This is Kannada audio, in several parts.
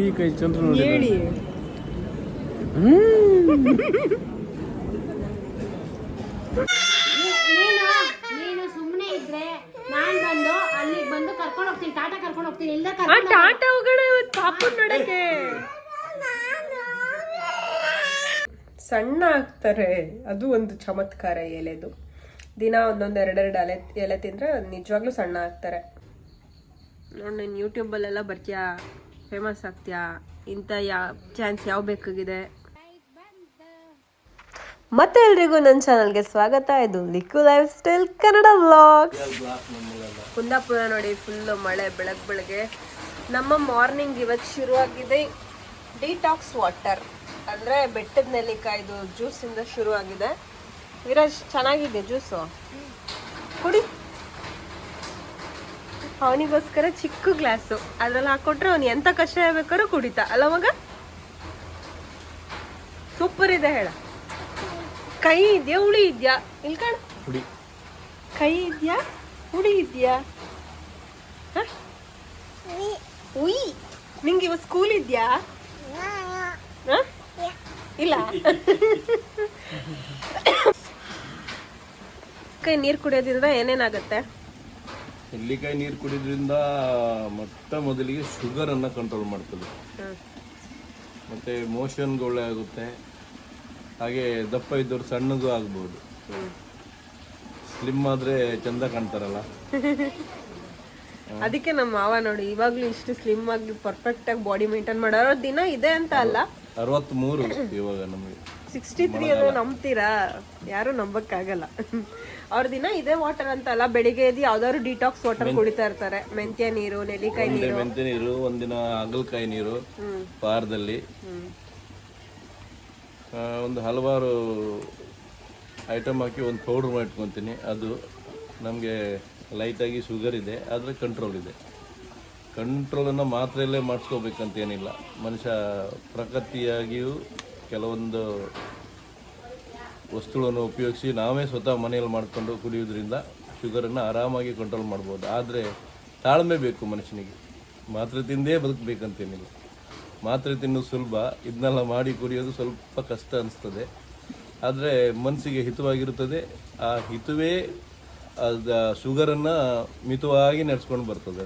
ಈ ಕೈ ಚಂದ್ರ ಹೇಳಿ. ನೀನು ನೀನು ಸುಮ್ಮನೆ ಇದ್ರೆ ನಾನ್ ಬಂದು ಅಲ್ಲಿಗೆ ಬಂದು ಕರ್ಕೊಂಡು ಹೋಗ್ತೀನಿ ಟಾಟಾ ಕರ್ಕೊಂಡು ಹೋಗ್ತೀನಿ ಇಲ್ಲ ಆ ಕರ್ಕೊಂಡು ಟಾಟಾ ಹೋಗೋಣ ಇವತ್ತು ಪಾಪನ್ ನೋಡಕ್ಕೆ. ಸಣ್ಣ ಆಗ್ತಾರೆ. ಅದು ಒಂದು ಚಮತ್ಕಾರ ಎಲೆದು. ದಿನ ಒಂದೊಂದು ಎರಡೆರಡು ಎಲೆ ಎಲೆ ತಿಂದ್ರೆ ನಿಜವಾಗ್ಲೂ ಸಣ್ಣ ಆಗ್ತಾರೆ. ನೋಡಿ ನೀನು ಯೂಟ್ಯೂಬಲ್ಲೆಲ್ಲ ಬರ್ತೀಯಾ? ಫೇಮಸ್ ಆಗ್ತೀಯಾ? ಇಂಥ ಯಾವ ಚಾನ್ಸ್ ಯಾವ ಬೇಕಾಗಿದೆ? ಮತ್ತೆ ಎಲ್ರಿಗೂ ನನ್ನ ಚಾನಲ್ಗೆ ಸ್ವಾಗತ. ಇದು Likku life style Kannada vlog Kundapura ನೋಡಿ ಫುಲ್ ಮಳೆ ಬೆಳಗ್ ಬೆಳಗ್ಗೆ. ನಮ್ಮ ಮಾರ್ನಿಂಗ್ ಇವತ್ತು ಶುರುವಾಗಿದೆ ಡಿಟಾಕ್ಸ್ ವಾಟರ್ ಅಂದರೆ ಬೆಟ್ಟದ ನೆಲ್ಲಿಕಾಯ್ದು ಜ್ಯೂಸಿಂದ ಶುರುವಾಗಿದೆ. ವಿರಾಜ್ ಚೆನ್ನಾಗಿದೆ ಜ್ಯೂಸು ಕುಡಿ. ಅವನಿಗೋಸ್ಕರ ಚಿಕ್ಕ ಗ್ಲಾಸು. ಅದ್ರಲ್ಲಿ ಹಾಕೊಟ್ರೆ ಅವ್ನು ಎಂತ ಕಷಾಯ ಬೇಕಾದ್ರೂ ಕುಡಿತಾ. ಅಲ್ಲ ಮಗ? ಸೂಪರ್ ಇದೆ ಹೇಳ. ಕೈ ಇದೆಯಾ ಹುಳಿ ಇದ್ಯಾ? ಇಲ್ಲಿ ಕಾಣ. ಹುಡಿ ಕೈ ಇದೆಯಾ ಹುಳಿ ಇದೆಯಾ? ಉಯ್ ನಿಂಗೆ ಇವಾಗ ಸ್ಕೂಲ್ ಇದೆಯಾ? ಇಲ್ಲ. ಕೈ ನೀರು ಕುಡಿಯೋದ್ರಿಂದ ಏನೇನಾಗುತ್ತೆ? ನೆಲ್ಲಿಕಾಯಿ ನೀರು ಕುಡಿದ್ರಿಂದ ಮೊಟ್ಟ ಮೊದಲಿಗೆ ಶುಗರ್ ಅನ್ನ ಕಂಟ್ರೋಲ್ ಮಾಡ್ತದೆ. ಮತ್ತೆ ಮೋಷನ್ಗೆ ಒಳ್ಳೆ ಆಗುತ್ತೆ. ಹಾಗೆ ದಪ್ಪ ಇದ್ದವ್ರು ಸಣ್ಣಗೂ ಆಗ್ಬೋದು. ಸ್ಲಿಮ್ ಆದ್ರೆ ಚಂದ ಕಾಣ್ತಾರಲ್ಲ. ಅದಕ್ಕೆ ನಮ್ಮ ಮಾವ ನೋಡಿ ಇವಾಗ್ಲೂ ಇಷ್ಟು ಸ್ಲಿಮ್ ಆಗಿ ಪರ್ಫೆಕ್ಟ್ ಆಗಿ ಬಾಡಿ ಮೇಂಟೈನ್ ಮಾಡೋರು ದಿನ ಇದೆ ಅಂತ ಅಲ್ಲ? ಅರವತ್ಮೂರು ಇವಾಗ ನಮಗೆ. ಸಿಕ್ಸ್ಟಿ ತ್ರೀ ಅಂದ್ರೆ ನಂಬ್ತೀರಾ? ಯಾರು ನಂಬಕ್ಕಾಗಲ್ಲ. ಅವ್ರ ದಿನ ಇದೇ ವಾಟರ್ ಅಂತಲ್ಲ ಬೆಳಿಗ್ಗೆ ಎದ್ದು ಯಾವ್ದಾದ್ರು ಡಿಟಾಕ್ಸ್ ವಾಟರ್ ಕುಡಿತಾ ಇರ್ತಾರೆ. ಮೆಂತ್ಯ ನೀರು ನೆಲ್ಲಿಕಾಯಿ ನೀರು. ಮೆಂತ್ಯ ನೀರು ಒಂದಿನ ಹಾಗಲಕಾಯಿ ನೀರು ಪಾರದಲ್ಲಿ. ಒಂದು ಹಲವಾರು ಐಟಮ್ ಹಾಕಿ ಒಂದು ಪೌಡ್ರ್ ಮಾಡಿಟ್ಕೊತೀನಿ. ಅದು ನಮಗೆ ಲೈಟಾಗಿ ಶುಗರ್ ಇದೆ ಆದರೆ ಕಂಟ್ರೋಲ್ ಇದೆ. ಕಂಟ್ರೋಲನ್ನು ಮಾತ್ರೆಯಲ್ಲೇ ಮಾಡಿಸ್ಕೋಬೇಕಂತೇನಿಲ್ಲ. ಮನುಷ್ಯ ಪ್ರಕೃತಿಯಾಗಿಯೂ ಕೆಲವೊಂದು ವಸ್ತುಗಳನ್ನು ಉಪಯೋಗಿಸಿ ನಾವೇ ಸ್ವತಃ ಮನೆಯಲ್ಲಿ ಮಾಡಿಕೊಂಡು ಕುಡಿಯೋದ್ರಿಂದ ಶುಗರನ್ನು ಆರಾಮಾಗಿ ಕಂಟ್ರೋಲ್ ಮಾಡ್ಬೋದು. ಆದರೆ ತಾಳ್ಮೆ ಬೇಕು ಮನುಷ್ಯನಿಗೆ. ಮಾತ್ರೆ ತಿಂದೇ ಬದುಕಬೇಕಂತೇನಿಲ್ಲ. ಮಾತ್ರೆ ತಿನ್ನೋದು ಸುಲಭ ಇದನ್ನೆಲ್ಲ ಮಾಡಿ ಕುಡಿಯೋದು ಸ್ವಲ್ಪ ಕಷ್ಟ ಅನಿಸ್ತದೆ. ಆದರೆ ಮನಸ್ಸಿಗೆ ಹಿತವಾಗಿರುತ್ತದೆ. ಆ ಹಿತವೇ ಅದ ಶುಗರನ್ನು ಮಿತವಾಗಿ ನಡೆಸ್ಕೊಂಡು ಬರ್ತದೆ.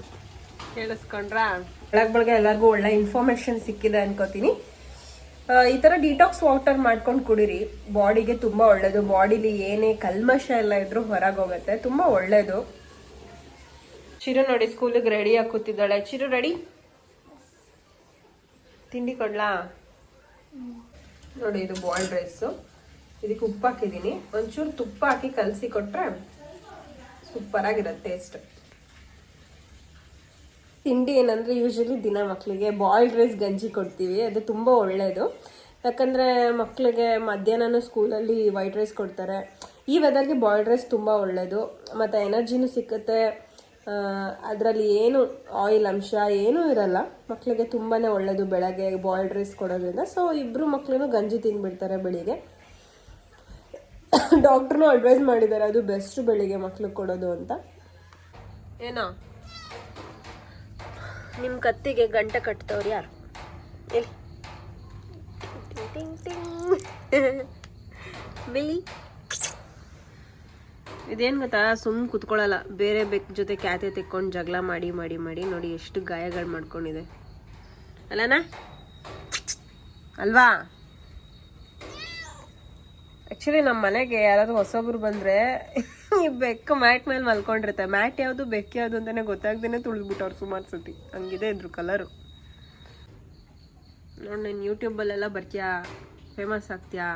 ಕೇಳಿಸ್ಕೊಂಡ್ರಾ? ಬೆಳಗ್ ಬೆಳಗ್ಗೆ ಎಲ್ಲರಿಗೂ ಒಳ್ಳೆ ಇನ್ಫಾರ್ಮೇಶನ್ ಸಿಕ್ಕಿದೆ ಅನ್ಕೋತೀನಿ. ಈ ತರ ಡಿಟಾಕ್ಸ್ ವಾಟರ್ ಮಾಡ್ಕೊಂಡು ಕುಡಿರಿ. ಬಾಡಿಗೆ ತುಂಬಾ ಒಳ್ಳೇದು. ಬಾಡಿಲಿ ಏನೇ ಕಲ್ಮಶ ಎಲ್ಲ ಇದ್ರೂ ಹೊರಗೆ ಹೋಗುತ್ತೆ ತುಂಬಾ ಒಳ್ಳೇದು. ಚಿರು ನೋಡಿ ಸ್ಕೂಲಿಗೆ ರೆಡಿ ಹಾಕುತ್ತಿದ್ದಾಳೆ ಚಿರು ರೆಡಿ ತಿಂಡಿ ಕೊಡ್ಲಾ? ನೋಡಿ ಇದು ಬಾಯ್ಲ್ಡ್ ರೈಸು ಇದಕ್ಕೆ ಉಪ್ಪು ಹಾಕಿದ್ದೀನಿ ಒಂಚೂರು ತುಪ್ಪ ಹಾಕಿ ಕಲಸಿ ಕೊಟ್ಟರೆ ಸೂಪರ್ ಆಗಿರುತ್ತೆ ಟೇಸ್ಟ್ ತಿಂಡಿ ಏನಂದ್ರೆ ಯೂಶಲಿ ದಿನ ಮಕ್ಕಳಿಗೆ ಬಾಯ್ಲ್ಡ್ ರೈಸ್ ಗಂಜಿ ಕೊಡ್ತೀವಿ. ಅದು ತುಂಬ ಒಳ್ಳೆಯದು ಯಾಕಂದರೆ ಮಕ್ಕಳಿಗೆ ಮಧ್ಯಾಹ್ನನೂ ಸ್ಕೂಲಲ್ಲಿ ವೈಟ್ ರೈಸ್ ಕೊಡ್ತಾರೆ. ಈ ವೆದರ್ಗೆ ಬಾಯ್ಲ್ಡ್ ರೈಸ್ ತುಂಬ ಒಳ್ಳೆಯದು ಮತ್ತು ಎನರ್ಜಿನೂ ಸಿಕ್ಕುತ್ತೆ. ಅದರಲ್ಲಿ ಏನು ಆಯಿಲ್ ಅಂಶ ಏನೂ ಇರಲ್ಲ. ಮಕ್ಕಳಿಗೆ ತುಂಬಾ ಒಳ್ಳೆಯದು ಬೆಳಗ್ಗೆ ಬಾಯ್ಲ್ಡ್ ರೈಸ್ ಕೊಡೋದ್ರಿಂದ. ಸೊ ಇಬ್ಬರು ಮಕ್ಕಳು ಗಂಜಿ ತಿಂದ್ಬಿಡ್ತಾರೆ ಬೆಳಿಗ್ಗೆ. ಡಾಕ್ಟ್ರು ಅಡ್ವೈಸ್ ಮಾಡಿದ್ದಾರೆ ಅದು ಬೆಸ್ಟ್ ಬೆಳಿಗ್ಗೆ ಮಕ್ಳಿಗೆ ಕೊಡೋದು ಅಂತ. ಏನೋ? ನಿಮ್ಮ ಕತ್ತಿಗೆ ಗಂಟ ಕಟ್ತವ್ರು ಯಾರು? ಟಿಂಗ್ ಟಿಂಗ್ ಇದೇನು ಗೊತ್ತಾ? ಸುಮ್ಮನೆ ಕುತ್ಕೊಳ್ಳಲ್ಲ. ಬೇರೆ ಬೆಕ್ ಜೊತೆ ಕ್ಯಾತೆ ತೆಕ್ಕೊಂಡು ಜಗಳ ಮಾಡಿ ಮಾಡಿ ಮಾಡಿ ನೋಡಿ ಎಷ್ಟು ಗಾಯಗಳು ಮಾಡ್ಕೊಂಡಿದೆ. ಅಲ್ಲನಾ? ಅಲ್ವಾ? ಆ್ಯಕ್ಚುಲಿ ನಮ್ಮ ಮನೆಗೆ ಯಾರಾದರೂ ಹೊಸೊಬ್ರು ಬಂದರೆ ಈ ಬೆಕ್ಕು ಮ್ಯಾಟ್ ಮೇಲೆ ಮಲ್ಕೊಂಡಿರುತ್ತೆ. ಮ್ಯಾಟ್ ಯಾವುದು ಬೆಕ್ಕು ಯಾವುದು ಅಂತಲೇ ಗೊತ್ತಾಗ್ದೇ ತುಳಿದ್ಬಿಟ್ಟವ್ರು ಸುಮಾರು ಸತಿ. ಹಂಗಿದೆ ಇದ್ರು ಕಲರು ನೋಡಿ ನೀನು ಯೂಟ್ಯೂಬಲ್ಲೆಲ್ಲ ಬರ್ತೀಯಾ? ಫೇಮಸ್ ಆಗ್ತೀಯಾ?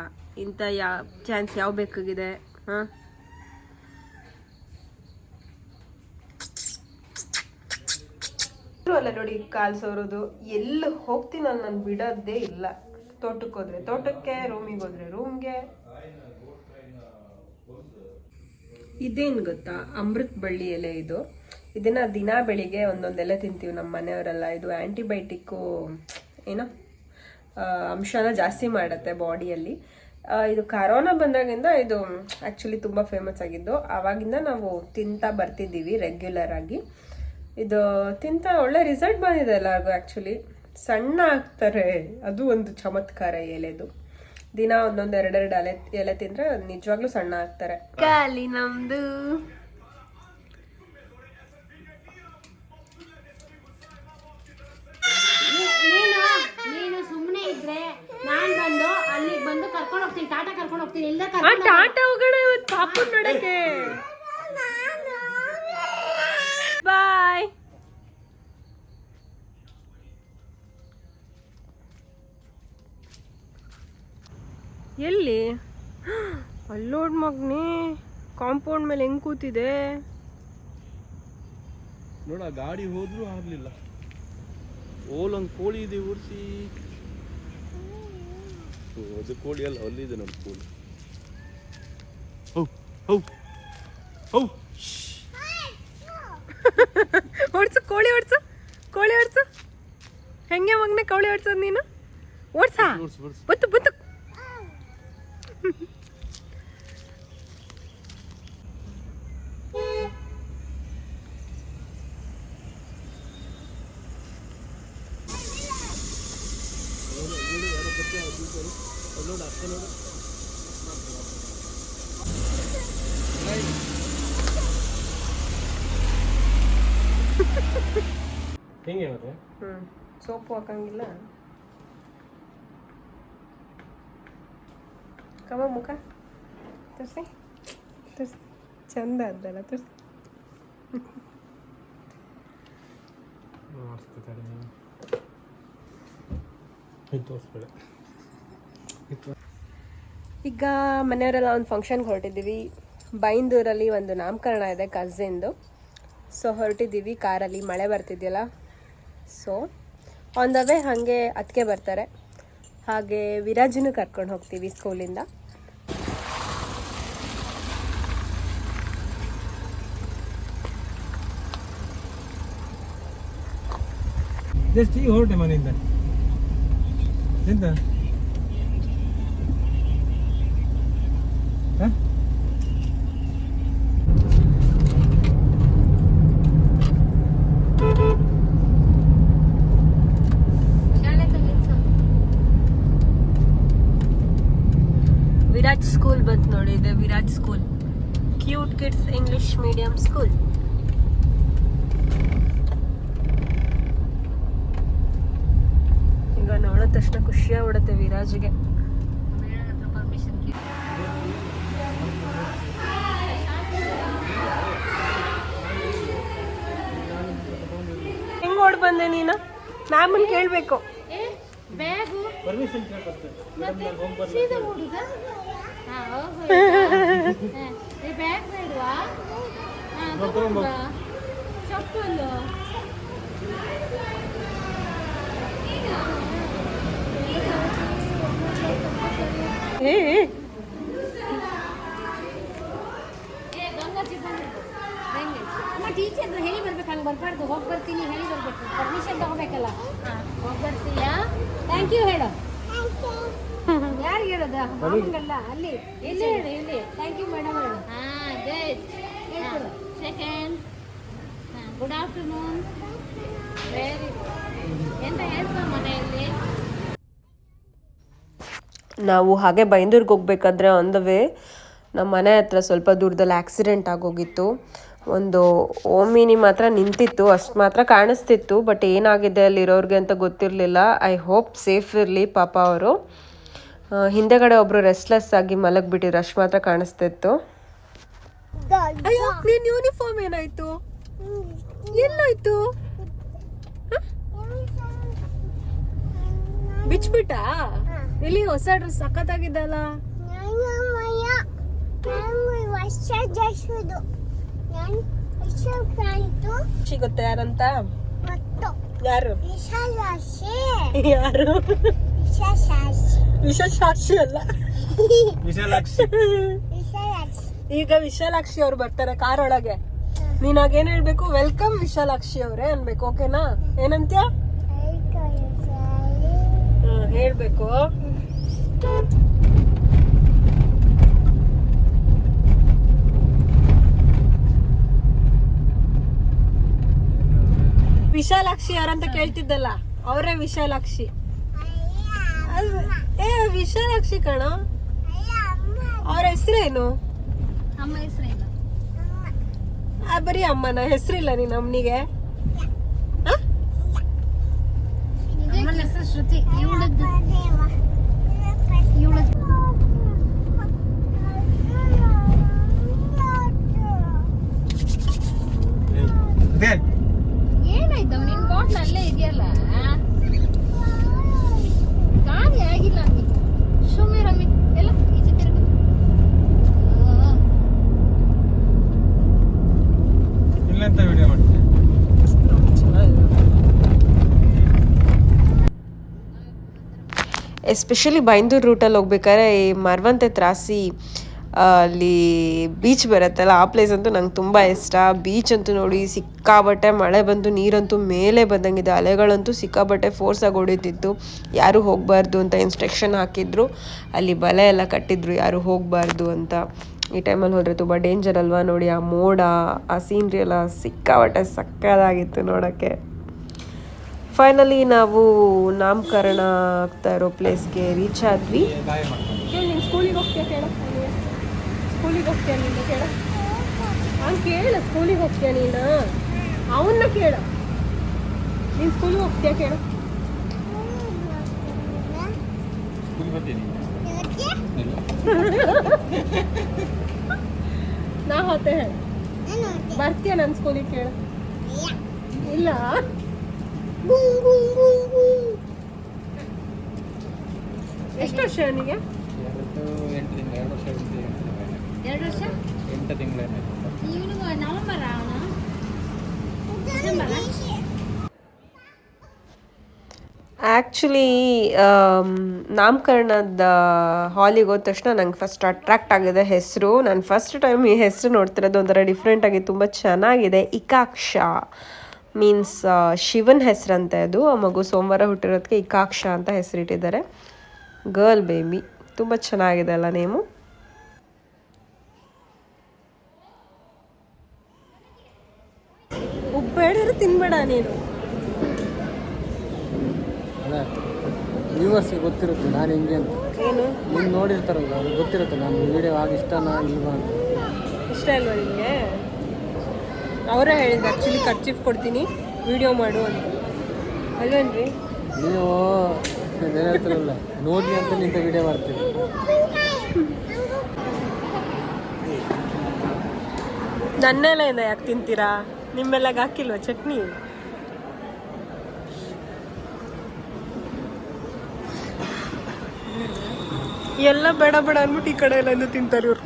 ಇಂಥ ಯಾವ ಚಾನ್ಸ್ ಯಾವ ಬೇಕಾಗಿದೆ ಹಾಂ? ಅಲ್ಲ ನೋಡಿ, ಕಾಲು ಸೋರೋದು. ಎಲ್ಲಿ ಹೋಗ್ತೀನಿ ನಾನು ನಾನು ಬಿಡೋದೇ ಇಲ್ಲ. ತೋಟಕ್ಕೆ ಹೋದ್ರೆ ತೋಟಕ್ಕೆ ರೂಮಿಗೆ ಹೋದ್ರೆ ರೂಮ್ಗೆ ಇದೇನು ಗೊತ್ತಾ? ಅಮೃತ್ ಬಳ್ಳಿ ಎಲೆ ಇದು. ಇದನ್ನ ದಿನ ಬೆಳಿಗ್ಗೆ ಒಂದೊಂದು ಎಲೆ ತಿಂತೀವಿ ನಮ್ಮ ಮನೆಯವರೆಲ್ಲ. ಇದು ಆ್ಯಂಟಿಬಯೋಟಿಕ್ಕು ಏನೋ ಅಂಶನ ಜಾಸ್ತಿ ಮಾಡುತ್ತೆ ಬಾಡಿಯಲ್ಲಿ. ಇದು ಕರೋನಾ ಬಂದಾಗಿಂದ ಇದು ಆ್ಯಕ್ಚುಲಿ ತುಂಬ ಫೇಮಸ್ ಆಗಿದ್ದು ಆವಾಗಿಂದ ನಾವು ತಿಂತಾ ಬರ್ತಿದ್ದೀವಿ ರೆಗ್ಯುಲರ್ ಆಗಿ. ಇದು ತಿಂತ ಒಳ್ಳೆ ರಿಸಲ್ಟ್ ಬಂದಿದೆ ಎಲ್ಲರಿಗೂ ಆ್ಯಕ್ಚುಲಿ ಸಣ್ಣ ಆಗ್ತಾರೆ. ಅದು ಒಂದು ಚಮತ್ಕಾರ ಎಲೆದು. ದಿನ ಒಂದೊಂದು ಎರಡೆರಡು ಎಲೆ ಎಲೆ ತಿಂದ್ರೆ ಅದ್ ನಿಜವಾಗ್ಲೂ ಸಣ್ಣ ಆಗ್ತಾರೆ. ಖಾಲಿ ನಮ್ದು. ಟಾಟಾ ನೀನು ಸುಮ್ಮನೆ ಇದ್ರೆ ನಾನ್ ಎಲ್ಲಿ? ಅಲ್ಲೋಡ್ ಮಗ್ನಿ ಕಾಂಪೌಂಡ್ ಮೇಲೆ ಹೆಂಗ್ ಕೂತಿದೆ? ನೋಡ ಗಾಡಿ ಹೋದ್ರೂ ಆಗ್ಲಿಲ್ಲ. ಓಲೊಂದು ಕೋಳಿ ಇದೆ ಉರ್ಸಿ. ಓ, ಅದು ಕೋಳಿ ಅಲ್ಲ ಅಲ್ಲಿದೆ ನಮ್ಮ ಕೋಳಿ. ಹೌ ಹೌ ಹೌ. ಓಡ್ಸು ಕೋಳಿ ಓಡ್ಸು ಕೋಳಿ ಓಡ್ಸು. ಹೆಂಗೆ ಮಗ್ನೆ ಕೋಳಿ ಓಡ್ಸೋದು ನೀನು? ಓಡ್ಸು. ಬತ್ತು ಬತ್ತು ಹೆಂಗೆ ಮತ್ತೆ ಹ್ಞೂ ಸೋಪು ಹಾಕಂಗಿಲ್ಲ ಕವ ಮುಖ ತರ್ಸಿ ತೋರಿಸಿ ಚಂದ ಅದಲ್ಲ ತೋರಿಸಿ ಈಗ ಮನೆಯವರೆಲ್ಲ ಒಂದು ಫಂಕ್ಷನ್ಗೆ ಹೊರಟಿದ್ದೀವಿ. ಬೈಂದೂರಲ್ಲಿ ಒಂದು ನಾಮಕರಣ ಇದೆ ಕಝಿಂದು ಸೊ ಹೊರಟಿದ್ದೀವಿ ಕಾರಲ್ಲಿ. ಮಳೆ ಬರ್ತಿದೆಯಲ್ಲ. ಸೊ ಆನ್ ದ ವೇ ಹಾಗೆ ಅದಕ್ಕೆ ಬರ್ತಾರೆ. ಹಾಗೆ ವಿರಾಜನ್ನು ಕರ್ಕೊಂಡು ಹೋಗ್ತೀವಿ ಸ್ಕೂಲಿಂದ. ಜಸ್ಟ್ ಈಗ ಹೊರಟೆ ಮನೆಯಿಂದ ಎಂತ ಹ? ವಿರಾಜ್ ಸ್ಕೂಲ್ ಬಂತು ನೋಡಿ ಇದೆ Viraj school cute kids English medium school ತಕ್ಷಣ ಖುಷಿಯಾಗ್ಬಿಡುತ್ತೆ ವಿರಾಜ್ಗೆ. ಹೆಂಗ್ ಓಡ್ ಬಂದೆ ನೀನು? ಮ್ಯಾಮನ್ ಕೇಳ್ಬೇಕು. ಬ್ಯಾಗು ಪರ್ಮಿಷನ್ ಕೇಳ್ಕೊಳ್ತೆ ಸೀದಾ ಹುಡುಗ ಹಾ ಹೋಗು ಈ ಬ್ಯಾಗ್ ಬೇಡವಾ ಹಾ ತಗೊಂಡು ಬಾ. ಚಪ್ಪಲು ಏ ಟೀಚರ್ ಹೇಳಿ ಬರ್ಬೇಕು. ಹಂಗೆ ಬರ್ಬಾರ್ದು. ಹೋಗಿ ಬರ್ತೀನಿ ಹೇಳಿ ಬರ್ಬೇಕು. ಪರ್ಮಿಷನ್ ತಗೋಬೇಕಲ್ಲ. ಹಾಂ ಹೋಗಿ ಬರ್ತೀಯಾ? ಥ್ಯಾಂಕ್ ಯು ಹೇಳು. ಯಾರಿಗೆ ಹೇಳೋದು? ಮಾಮಂಗಲ್ಲ ಅಲ್ಲಿ. ಇಲ್ಲಿ ಹೇಳು ಇಲ್ಲಿ. ಥ್ಯಾಂಕ್ ಯು ಮೇಡಮ್ ಹೇಳು. ಹಾಂ ಗುಡ್ ಸೆಕೆಂಡ್ ಹಾಂ ಗುಡ್ ಆಫ್ಟರ್ನೂನ್ ವೆರಿ ಎಂತ ಹೇಳ್ತಾ ಮನೆಯಲ್ಲಿ ನಾವು ಹಾಗೆ ಬೈಂದೂರಿಗೆ ಹೋಗ್ಬೇಕಾದ್ರೆ ಆನ್ ದ ವೇ ನಮ್ಮ ಮನೆ ಹತ್ರ ಸ್ವಲ್ಪ ದೂರದಲ್ಲಿ ಆಕ್ಸಿಡೆಂಟ್ ಆಗೋಗಿತ್ತು. ಒಂದು ಓಮಿನಿ ಮಾತ್ರ ನಿಂತಿತ್ತು, ಅಷ್ಟು ಮಾತ್ರ ಕಾಣಿಸ್ತಿತ್ತು ಬಟ್ ಏನಾಗಿದೆ ಅಲ್ಲಿರೋರಿಗೆ ಅಂತ ಗೊತ್ತಿರಲಿಲ್ಲ. ಐ ಹೋಪ್ ಸೇಫ್ ಇರಲಿ ಪಾಪ ಅವರು. ಹಿಂದೆಗಡೆ ಒಬ್ಬರು ರೆಸ್ಟ್ಲೆಸ್ ಆಗಿ ಮಲಗಿಬಿಟ್ಟಿದ್ರು, ಅಷ್ಟು ಮಾತ್ರ ಕಾಣಿಸ್ತಿತ್ತು. ಅಯ್ಯೋ ಯೂನಿಫಾರ್ಮ್ ಏನಾಯ್ತು? ಎಲ್ಲಾಯ್ತು? ಬಿಚ್ಬಿಟ್ಟಾ? ಇಲ್ಲಿ ಹೊಸ ಡ್ರೆಸ್ ಸಖತ್ತಾಗಿದ್ದಲ್ಲ ಸಿಗುತ್ತೆ ಯಾರಂತ? ಯಾರು? ಯಾರು? ವಿಶಾಲಾಕ್ಷಿ. ಅಲ್ಲ. ವಿಶಾಲಾಕ್ಷಿ. ಈಗ ವಿಶಾಲಾಕ್ಷಿ ಅವ್ರು ಬರ್ತಾರೆ ಕಾರ್ ಒಳಗೆ ನೀನಾಗ ಏನ್ ಹೇಳ್ಬೇಕು? ವೆಲ್ಕಮ್ ವಿಶಾಲಾಕ್ಷಿ ಅವ್ರೆ ಅನ್ಬೇಕು ಓಕೆನಾ ಏನಂತ್ಯ? ಹೇಳ್ಬೇಕು. ವಿಶಾಲಾಕ್ಷಿ ಯಾರಂತ ಕೇಳ್ತಿದ್ದಲ್ಲ ಅವರೇ ವಿಶಾಲಾಕ್ಷಿ. ಏ ವಿಶಾಲಾಕ್ಷಿ ಕಣ. ಅವ್ರ ಹೆಸರೇನು? ಅಮ್ಮ ಹೆಸರಿಲ್ಲ ಆ, ಬರೀ ಅಮ್ಮನ ಹೆಸರಿಲ್ಲ ನೀನ್ ಅಮ್ಮನಿಗೆ. ಹೆಸರು ಶ್ರುತಿ ಇವಳದ್ದು. ಇವಳದ್ದು. ಏನಾಯ್ತು? ನಿನ್ ಬಾಟ್ಲ ಅಲ್ಲೇ ಇದೆಯಲ್ಲ? ಗಾಡಿ ಆಗಿಲ್ಲ ಸುಮ್ಮನೆ ರಮಿ ಎಲ್ಲ ಈಚೆ ತಿರುಗು. ಇಲ್ಲೆಂತ ವಿಡಿಯೋ ಮಾಡ್ತೀವಿ ಎಸ್ಪೆಷಲಿ ಬೈಂದೂರು ರೂಟಲ್ಲಿ ಹೋಗ್ಬೇಕಾದ್ರೆ ಈ ಮರವಂತೆ ತ್ರಾಸಿ ಅಲ್ಲಿ ಬೀಚ್ ಬರುತ್ತಲ್ಲ, ಆ ಪ್ಲೇಸ್ ಅಂತೂ ನಂಗೆ ತುಂಬ ಇಷ್ಟ. ಬೀಚ್ ಅಂತೂ ನೋಡಿ ಸಿಕ್ಕಾಬಟ್ಟೆ ಮಳೆ ಬಂತು ನೀರಂತೂ ಮೇಲೆ ಬಂದಂಗಿದೆ. ಅಲೆಗಳಂತೂ ಸಿಕ್ಕಾಬಟ್ಟೆ ಫೋರ್ಸಾಗಿ ಹೊಡಿತಿತ್ತು. ಯಾರು ಹೋಗಬಾರ್ದು ಅಂತ ಇನ್ಸ್ಟ್ರಕ್ಷನ್ ಹಾಕಿದ್ರು. ಅಲ್ಲಿ ಬಲೆ ಎಲ್ಲ ಕಟ್ಟಿದ್ರು, ಯಾರು ಹೋಗಬಾರ್ದು ಅಂತ. ಈ ಟೈಮಲ್ಲಿ ಹೋದರೆ ತುಂಬ ಡೇಂಜರ್ ಅಲ್ವಾ ನೋಡಿ, ಆ ಮೋಡ, ಆ ಸೀನ್ರಿ ಎಲ್ಲ ಸಿಕ್ಕಾಬಟ್ಟೆ ಸಕ್ಕದಾಗಿತ್ತು ನೋಡೋಕ್ಕೆ. ಫೈನಲಿ ನಾವು ನಾಮಕರಣ ಆಗ್ತಾ ಇರೋ ಪ್ಲೇಸ್ಗೆ ರೀಚ್ ಆದ್ವಿ. ಸ್ಕೂಲಿಗೆ ಹೋಗ್ತೀಯ ಕೇಳ. ಸ್ಕೂಲಿಗೆ ಹೋಗ್ತೀಯ ನೀನು? ಕೇಳ. ಹಂಗೆ ಕೇಳ ಸ್ಕೂಲಿಗೆ ಹೋಗ್ತೀಯ ನೀನು? ಅವನ್ನ ಕೇಳ. ನೀನು ಸ್ಕೂಲಿಗೆ ಹೋಗ್ತೀಯ ಕೇಳ. ನಾ ಹೋತೆ ಹೇಳ ಬರ್ತೀಯ ನನ್ನ ಸ್ಕೂಲಿಗೆ ಕೇಳ. ಇಲ್ಲ. ಎಷ್ಟು ವರ್ಷ ಅವನಿಗೆ? ಎರಡು ಎಂಟು ತಿಂಗಳು ಎರಡು ವರ್ಷ? ಎಂಟು ತಿಂಗಳೇನೆ ಇವನು ನವಂಬರ್ ಅವನು? ಆ್ಯಕ್ಚುಲಿ ನಾಮಕರಣದ ಹಾಲಿಗೆ ಹೋದ ತಕ್ಷಣ ನಂಗೆ ಫಸ್ಟ್ ಅಟ್ರಾಕ್ಟ್ ಆಗಿದೆ ಹೆಸರು. ನಾನು ಫಸ್ಟ್ ಟೈಮ್ ಈ ಹೆಸರು ನೋಡ್ತಿರೋದು ಒಂಥರ ಡಿಫ್ರೆಂಟಾಗಿ ತುಂಬ ಚೆನ್ನಾಗಿದೆ. ಇಕಾಕ್ಷ. ಮೀನ್ಸ್ ಶಿವನ್ ಹೆಸರಂತೆ ಅದು. ಆ ಮಗು ಸೋಮವಾರ ಹುಟ್ಟಿರೋದಕ್ಕೆ ಇಕಾಕ್ಷ ಅಂತ ಹೆಸರಿಟ್ಟಿದ್ದಾರೆ. ಗರ್ಲ್ ಬೇಬಿ ತುಂಬ ಚೆನ್ನಾಗಿದೆ ಅಲ್ಲ ನೇಮು? ಉಪ್ಪೇಳಿದ್ರೆ ತಿನ್ಬೇಡ ನೀನು. ವ್ಯೂವರ್ಸ್ಗೆ ಗೊತ್ತಿರುತ್ತೆ ನಾನು ಹಿಂಗೆ ಅಂತ. ಏನು? ನೀನು ನೋಡಿರ್ತಾರಲ್ಲ ಅವ್ರಿಗೆ ಗೊತ್ತಿರುತ್ತೆ ನಾನು ವಿಡಿಯೋ ಆಗ ಇಷ್ಟನಾ ಇಲ್ವಾ ಅಂತ. ಇಷ್ಟ ಇಲ್ವಾ ನಿಮಗೆ ಅವರೇ ಹೇಳಿದ್ರು ಆ್ಯಕ್ಚುಲಿ ಖರ್ಚಿಫ್ ಕೊಡ್ತೀನಿ ವಿಡಿಯೋ ಮಾಡು ಅಂತ. ಅಲ್ವೇನ್ರಿ? ನೀವು ಹೇಳ್ತಾರಲ್ಲ. ನೋಡಿ ಅಂತ ನಿಂತ ವಿಡಿಯೋ ಮಾಡ್ತೀವಿ ನನ್ನೆಲೆಯಿಂದ ಯಾಕೆ ತಿಂತೀರಾ? ನಿಮ್ಮೆಲ್ಲಾಗ ಹಾಕಿಲ್ವಾ ಚಟ್ನಿ? ಎಲ್ಲ ಬೇಡ ಬೇಡ ಅಂದ್ಬಿಟ್ಟು ಈ ಕಡೆ ಎಲ್ಲ ತಿಂತಾರೆ ಇವ್ರು.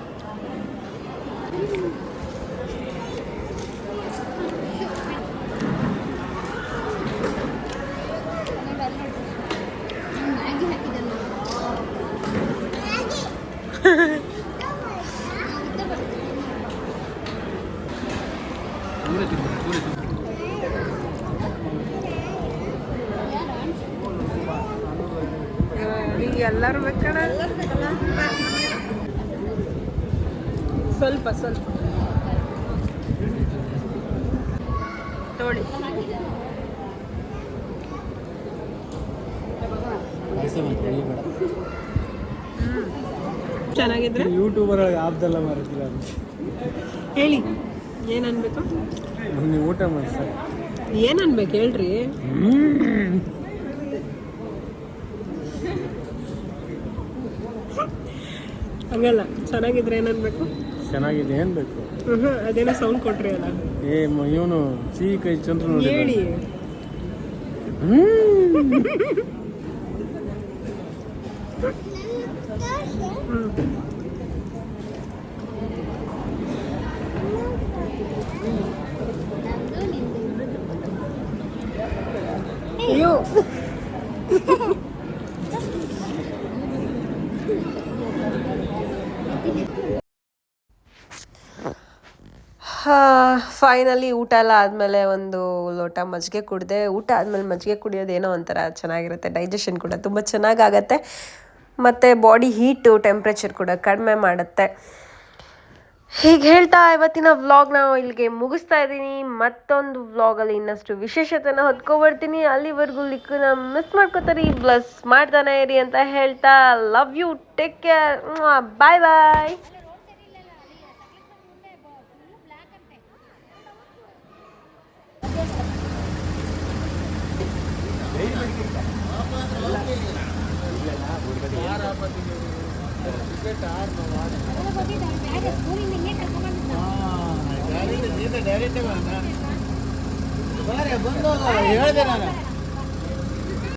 ಸ್ವಲ್ಪ ಸ್ವಲ್ಪ. ನೋಡಿ. ಪಾಯಸ ಚೆನ್ನಾಗಿದ್ರೆ? ಯೂಟ್ಯೂಬರ್ ಆಪ್ದೆಲ್ಲ ಮಾರುತ್ತೀರ ಅದು ಹೇಳಿ ಏನು ಅನ್ಬೇಕು ನೀವು ಊಟ ಮಾಡಿ ಸರ್. ಏನ್ ಅನ್ಬೇಕು ಹೇಳ್ರಿ ಹಂಗಲ್ಲ ಚೆನ್ನಾಗಿದ್ರೆ ಏನನ್ಬೇಕು? ಅನ್ಬೇಕು ಚೆನ್ನಾಗಿದೆ ಏನು ಬೇಕು? ಅದೇನೋ ಸೌಂಡ್ ಕೊಟ್ರಿ ಅಲ್ಲ. ಏ ಇವನು ಸಿಹಿ ಕೈ ಚಂದ್ರ ನೋಡಿ ಹೇಳಿ. ಅಯ್ಯೋ ಫೈನಲಿ ಊಟ ಎಲ್ಲ ಆದಮೇಲೆ ಒಂದು ಲೋಟ ಮಜ್ಜಿಗೆ ಕುಡಿದೆ, ಊಟ ಆದಮೇಲೆ ಮಜ್ಜಿಗೆ ಕುಡಿಯೋದೇನೋ ಒಂಥರ ಚೆನ್ನಾಗಿರುತ್ತೆ. ಡೈಜೆಷನ್ ಕೂಡ ತುಂಬ ಚೆನ್ನಾಗಾಗತ್ತೆ. ಮತ್ತು ಬಾಡಿ ಹೀಟು ಟೆಂಪ್ರೇಚರ್ ಕೂಡ ಕಡಿಮೆ ಮಾಡುತ್ತೆ. ಹೀಗೆ ಹೇಳ್ತಾ ಇವತ್ತಿನ ವ್ಲಾಗ್ ನಾವು ಇಲ್ಲಿಗೆ ಮುಗಿಸ್ತಾ ಇದ್ದೀನಿ. ಮತ್ತೊಂದು ವ್ಲಾಗಲ್ಲಿ ಇನ್ನಷ್ಟು ವಿಶೇಷತೆನ ಹೊತ್ಕೊಬರ್ತೀನಿ. ಅಲ್ಲಿವರೆಗೂ ಲಿಕ್ಕನ್ನ ಮಿಸ್ ಮಾಡ್ಕೋತಾರೆ ಬ್ಲಸ್ ಮಾಡ್ತಾನೆ ಇರಿ ಅಂತ ಹೇಳ್ತಾ. Love you take care bye bye direct ಬಂದು ಹೇಳಿದೆ ನಾನು